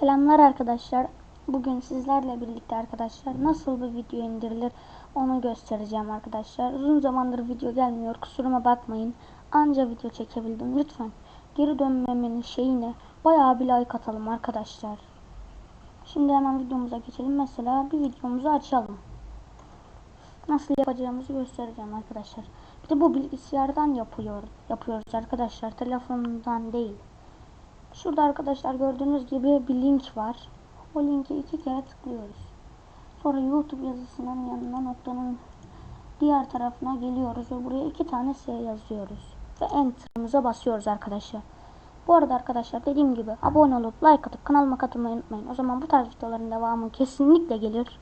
Selamlar arkadaşlar. Bugün sizlerle birlikte arkadaşlar nasıl bir video indirilir onu göstereceğim arkadaşlar. Uzun zamandır video gelmiyor. Kusuruma bakmayın. Anca video çekebildim. Lütfen geri dönmemenin şeyine bayağı bir like atalım arkadaşlar. Şimdi hemen videomuza geçelim. Mesela bir videomuzu açalım. Nasıl yapacağımızı göstereceğim arkadaşlar. Bir de bu bilgisayardan yapıyor, yapıyoruz arkadaşlar. Telefonundan değil. Şurada arkadaşlar gördüğünüz gibi bir link var. O linke iki kere tıklıyoruz. Sonra YouTube yazısının yanına noktanın diğer tarafına geliyoruz ve buraya iki tane S yazıyoruz. Ve Enter'ımıza basıyoruz arkadaşlar. Bu arada arkadaşlar dediğim gibi abone olup like atıp kanalıma katılmayı unutmayın. O zaman bu tarz videoların devamı kesinlikle gelir.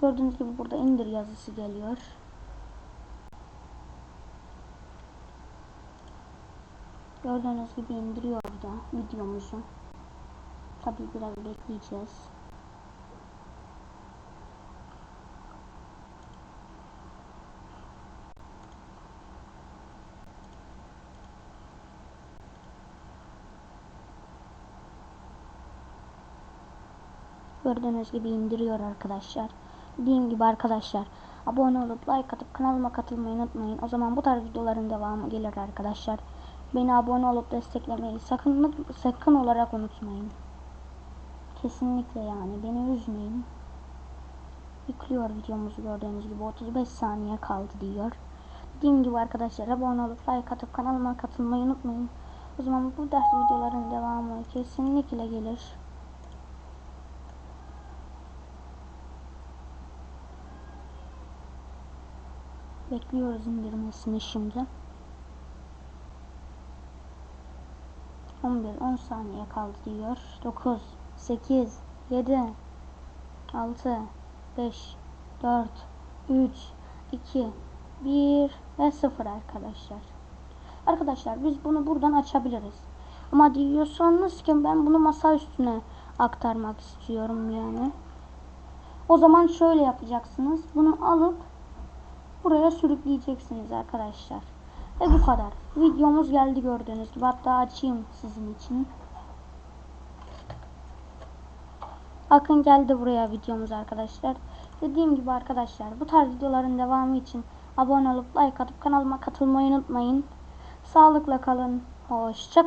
Gördüğünüz gibi burada indir yazısı geliyor. Gördüğünüz gibi indiriyor da videomuzu. Tabii biraz bekleyeceğiz. Gördüğünüz gibi indiriyor arkadaşlar. Dediğim gibi arkadaşlar abone olup like atıp kanalıma katılmayı unutmayın. O zaman bu tarz videoların devamı gelir arkadaşlar. Beni abone olup desteklemeyi sakın sakın olarak unutmayın. Kesinlikle yani beni üzmeyin. Yüklüyor videomuzu gördüğünüz gibi 35 saniye kaldı diyor. Dediğim gibi arkadaşlar abone olup like atıp kanalıma katılmayı unutmayın. O zaman bu ders videoların devamı kesinlikle gelir. Bekliyoruz indirmesini şimdi. 11 10 saniye kaldı diyor. 9 8 7 6 5 4 3 2 1 ve 0 arkadaşlar. Arkadaşlar biz bunu buradan açabiliriz. Ama diyorsanız ki ben bunu masa üstüne aktarmak istiyorum yani. O zaman şöyle yapacaksınız. Bunu alıp buraya sürükleyeceksiniz arkadaşlar. Ve bu kadar. Videomuz geldi gördüğünüz gibi. Hatta açayım sizin için. Bakın geldi buraya videomuz arkadaşlar. Dediğim gibi arkadaşlar bu tarz videoların devamı için abone olup like atıp kanalıma katılmayı unutmayın. Sağlıkla kalın. Hoşça kalın.